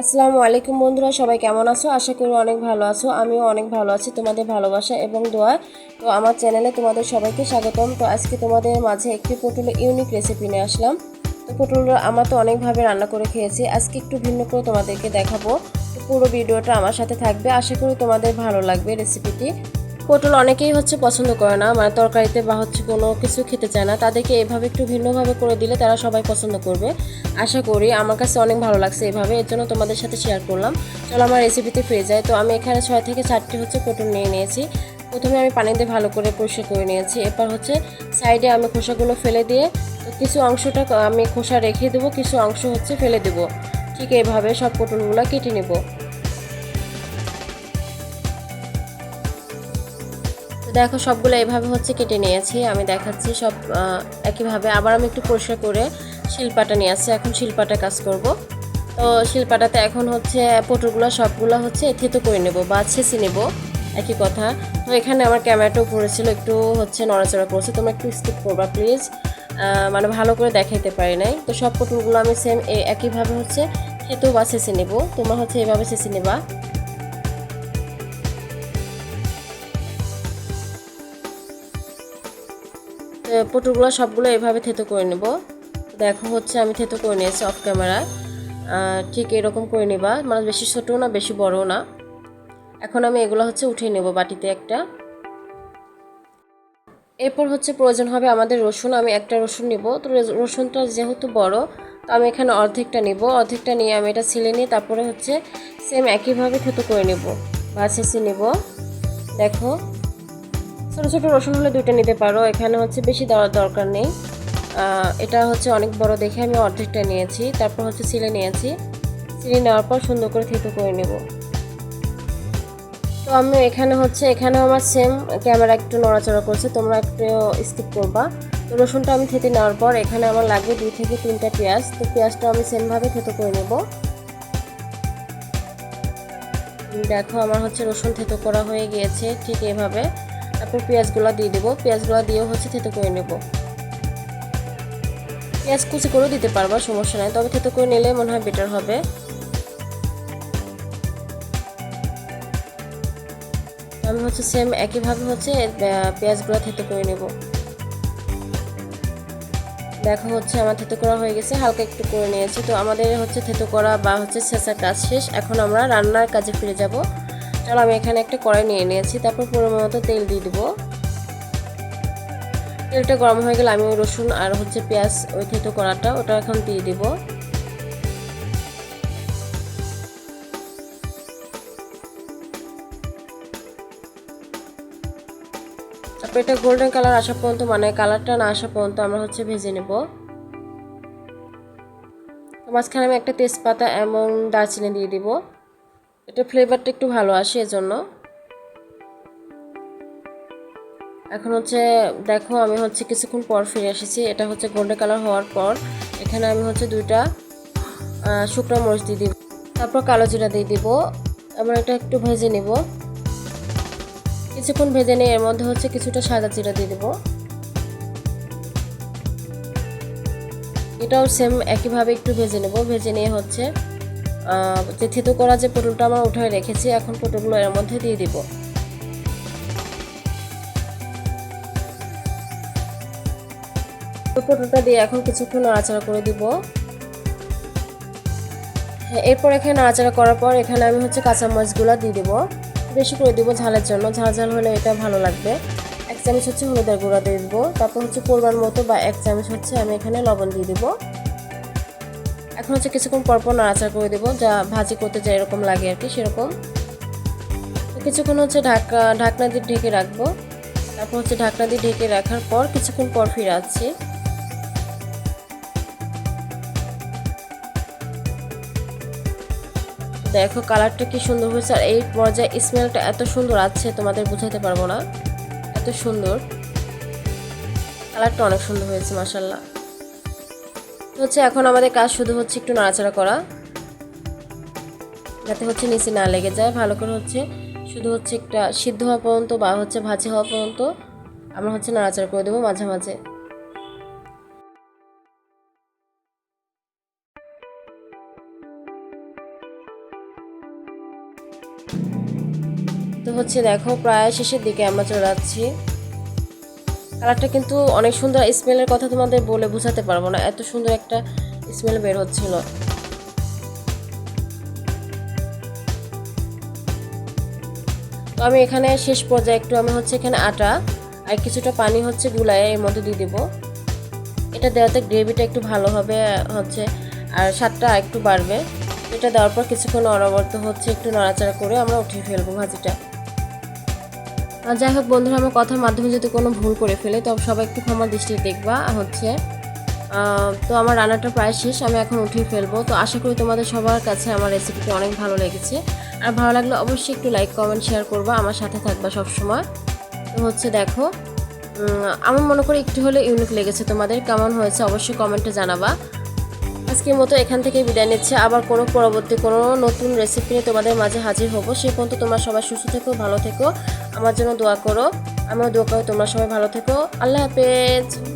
আসসালামু আলাইকুম বন্ধুরা, সবাই কেমন আছো? আশা করি অনেক ভালো আছো, আমিও অনেক ভালো আছি, তোমাদের ভালোবাসা এবং দোয়া। তো আমার চ্যানেলে তোমাদের সবাইকে স্বাগতম। তো আজকে তোমাদের মাঝে একটি পটলের ইউনিক রেসিপি নিয়ে আসলাম। তো পটল আমার তো অনেকভাবে রান্না করে খেয়েছি, আজকে একটু ভিন্ন করে তোমাদেরকে দেখাবো। পুরো ভিডিওটা আমার সাথে থাকবে, আশা করি তোমাদের ভালো লাগবে রেসিপিটি পটল অনেকেই হচ্ছে পছন্দ করে না মানে তরকারিতে বা হচ্ছে কোনো কিছু খেতে চায় না। তাদেরকে এভাবে একটু ভিন্নভাবে করে দিলে তারা সবাই পছন্দ করবে। আশা করি আমার কাছে অনেক ভালো লাগছে এভাবে, এর জন্য তোমাদের সাথে শেয়ার করলাম। চলো আমার রেসিপিতে ফিরে যায় তো আমি এখানে ছয় থেকে চারটি হচ্ছে পটল নিয়ে নিয়েছি। প্রথমে আমি পানিতে ভালো করে পরিষ্কার করে নিয়েছি। এরপর হচ্ছে সাইডে আমি খোসাগুলো ফেলে দিয়ে তো কিছু অংশটা আমি খোসা রেখে দেবো, কিছু অংশ হচ্ছে ফেলে দেবো। ঠিক এইভাবে সব পটলগুলো কেটে নেব। দেখো, সবগুলো এভাবে হচ্ছে কেটে নিয়েছি। আমি দেখাচ্ছি সব একইভাবে। আবার আমি একটু পরিষ্কার করে শিলপাটা নিয়ে আসছি। এখন শিলপাটা কাজ করব। তো শিলপাটাতে এখন হচ্ছে পটলগুলো সবগুলো হচ্ছে থেতো করে নেব বা ছেঁচে নেব। একই কথা। তো এখানে আমার ক্যামেরাটাও পড়েছিল, একটু হচ্ছে নড়াচড়া করছে। তোমরা একটু স্কিপ করবা প্লিজ মানে ভালো করে দেখাইতে পারি নাই। তো সব পটলগুলো আমি সেম একইভাবে হচ্ছে থেতো বা ছেঁচে নেব। তোমরা হচ্ছে এভাবে ছেঁচে নেবা। পটলগুলো সবগুলো এভাবে থেতো করে নেব। দেখো হচ্ছে আমি থেতো করে নিয়েছি অফ ক্যামেরা ঠিক এরকম করে নেবা। মানে বেশি ছোটো না, বেশি বড়ও না। এখন আমি এগুলো হচ্ছে উঠিয়ে নেব বাটিতে একটা। এরপর হচ্ছে প্রয়োজন হবে আমাদের রসুন। আমি একটা রসুন নেব। তো রসুনটা যেহেতু বড়, তো আমি এখানে অর্ধেকটা নেব। অর্ধেকটা নিয়ে আমি এটা ছিলে নিয়ে তারপরে হচ্ছে সেম একইভাবে থেতো করে নেব। বা ছেঁচে নেব। দেখো। ছোটো ছোটো রসুন হলে দুইটা নিতে পারো। এখানে হচ্ছে বেশি দেওয়ার দরকার নেই। এটা হচ্ছে অনেক বড় দেখে আমি অর্ধেকটা নিয়েছি। তারপর হচ্ছে সিলে নিয়েছি। সিলে নেওয়ার পর সুন্দর করে থেতো করে নেব। তো আমি এখানে হচ্ছে এখানে আমার সেম ক্যামেরা একটু নড়াচড়া করছে। তোমরা একটু স্কিপ করবা। তো রসুনটা আমি থেতে নেওয়ার পর এখানে আমার লাগবে দুই থেকে তিনটা পেঁয়াজ। তো পেঁয়াজটা আমি সেমভাবে থেতো করে নেব। দেখো আমার হচ্ছে রসুন থেতো করা হয়ে গিয়েছে ঠিক এভাবে। তারপর পেঁয়াজগুলো দিয়ে দেবো। পেঁয়াজগুলো দিয়েও হচ্ছে থেতো করে নেব। পেঁয়াজ কুচি করেও দিতে পারবা সমস্যা নাই। তবে থেতো করে নিলে মনে হয় বেটার হবে। আমি হচ্ছে সেম একইভাবে হচ্ছে পেঁয়াজগুলো থেতো করে নেব। দেখো হচ্ছে আমার থেতো করা হয়ে গেছে, হালকা একটু করে নিয়েছি। তো আমাদের হচ্ছে থেতো করা বা হচ্ছে ছেঁচা কাজ শেষ। এখন আমরা রান্নার কাজে ফিরে যাব। চলো, আমি এখানে একটা কড়াই নিয়ে নিয়েছি, তারপর পরিমাণ মতো তেল দিয়ে দেবো। তেলটা গরম হয়ে গেলে আমি রসুন আর হচ্ছে পেঁয়াজ ওই থেতো করাটা ওটা এখন দিয়ে দিব। তারপর এটা গোল্ডেন কালার আসা পর্যন্ত মানে কালারটা না আসা পর্যন্ত আমরা হচ্ছে ভেজে নেব। মাঝখানে আমি একটা তেজপাতা এবং দারচিনি দিয়ে দিব। এটা ফ্লেভারটা একটু ভালো আসে এজন্য। এখন হচ্ছে, দেখো আমি হচ্ছে কিছুক্ষণ পর ফিরে এসেছি। এটা হচ্ছে গোল্ডেন কালার হওয়ার পর এখানে আমি হচ্ছে দুইটা শুকনো মরিচ দিয়ে দিব, তারপর কালো জিরা দিয়ে দিব আবার এটা একটু ভেজে নিব। কিছুক্ষণ ভেজে নিয়ে এর মধ্যে হচ্ছে কিছুটা সাদা জিরা দিয়ে দেবো। এটাও সেম একইভাবে একটু ভেজে নেব, ভেজে নিয়ে হচ্ছে যে থেতো করা যে পটলটা আমরা উঠায় রেখেছি, এখন পটলগুলো এর মধ্যে দিয়ে দিব। পটলটা দিয়ে এখন কিছুক্ষণ নাড়াচাড়া করে দিব। হ্যাঁ এরপর এখানে নাড়াচাড়া করার পর এখানে আমি হচ্ছে কাঁচামরিচগুলো দিয়ে দেবো। বেশি করে দিব ঝালের জন্য, ঝাল ঝাল হলে এটা ভালো লাগবে। এক চামচ হচ্ছে হলুদের গুঁড়া দিয়ে দেবো, তারপর হচ্ছে পরিমাণ মতো বা এক চামচ হচ্ছে আমি এখানে লবণ দিয়ে দেবো। এখন হচ্ছে কিছুক্ষণ পরপর নাড়াচাড়া করে দেবো, যা ভাজি করতে যা এরকম লাগে আর কি, সেরকম। কিছুক্ষণ হচ্ছে ঢাকা, ঢাকনা দিয়ে ঢেকে রাখব। তারপর হচ্ছে ঢাকনা দিয়ে ঢেকে রাখার পর কিছুক্ষণ পর ফিরে আসছি। দেখো কালারটা কি সুন্দর হয়েছে, আর এই পর্যায়ে স্মেলটা এত সুন্দর আছে, তোমাদের বোঝাতে পারব না। এত সুন্দর। কালারটা অনেক সুন্দর হয়েছে মাসাল্লাহ হচ্ছে এখন আমাদের কাজ শুধু হচ্ছে একটু নাড়াচাড়া করা। যাতে হচ্ছে নিচে না লেগে যায়। ভালো করে হচ্ছে শুধু হচ্ছে একটা সিদ্ধ হওয়া পর্যন্ত বা হচ্ছে ভাজি হওয়া পর্যন্ত আমরা হচ্ছে নাড়াচাড়া করে দেবো মাঝে মাঝে। তো হচ্ছে দেখো, প্রায় শেষের দিকে আমরা চলে যাচ্ছি। কালারটা কিন্তু অনেক সুন্দর স্মেলের কথা তোমাদের বলে বোঝাতে পারব না। এত সুন্দর একটা স্মেল বের হচ্ছিল। তো আমি এখানে শেষ পর্যায়ে একটু, আমি হচ্ছে এখানে আটা আর কিছুটা পানি হচ্ছে গুলায় এর মধ্যে দিয়ে দেবো। এটা দেওয়াতে গ্রেভিটা একটু ভালো হবে, হচ্ছে, আর স্বাদটা একটু বাড়বে। এটা দেওয়ার পর কিছুক্ষণ অনবরত হচ্ছে একটু নাড়াচাড়া করে আমরা উঠিয়ে ফেলব ভাজিটা। যাই হোক, বন্ধুরা, আমার কথার মাধ্যমে যদি কোনো ভুল করে ফেলে, তো সবাই একটু ক্ষমা দৃষ্টি দেখবা। হচ্ছে তো আমার রান্নাটা প্রায় শেষ, আমি এখন উঠিয়ে ফেলব। তো আশা করি তোমাদের সবার কাছে আমার রেসিপিটি অনেক ভালো লেগেছে। আর ভালো লাগলে অবশ্যই একটু লাইক কমেন্ট শেয়ার করবা, আমার সাথে থাকবা সবসময়। তো হচ্ছে, দেখো আমার মনে করি একটু হলে ইউনিক লেগেছে তোমাদের। কেমন হয়েছে অবশ্যই কমেন্টে জানাবা। আজকের মতো এখান থেকে বিদায় নিচ্ছে। আবার কোনো পরবর্তী কোনো নতুন রেসিপি নিয়ে তোমাদের মাঝে হাজির হব। সে পর্যন্ত তোমরা সবাই সুস্থ থেকো, ভালো থেকো। আমার জন্য দোয়া করো। আমিও দোয়া করো তোমরা সবাই ভালো থেকো। আল্লাহ হাফেজ।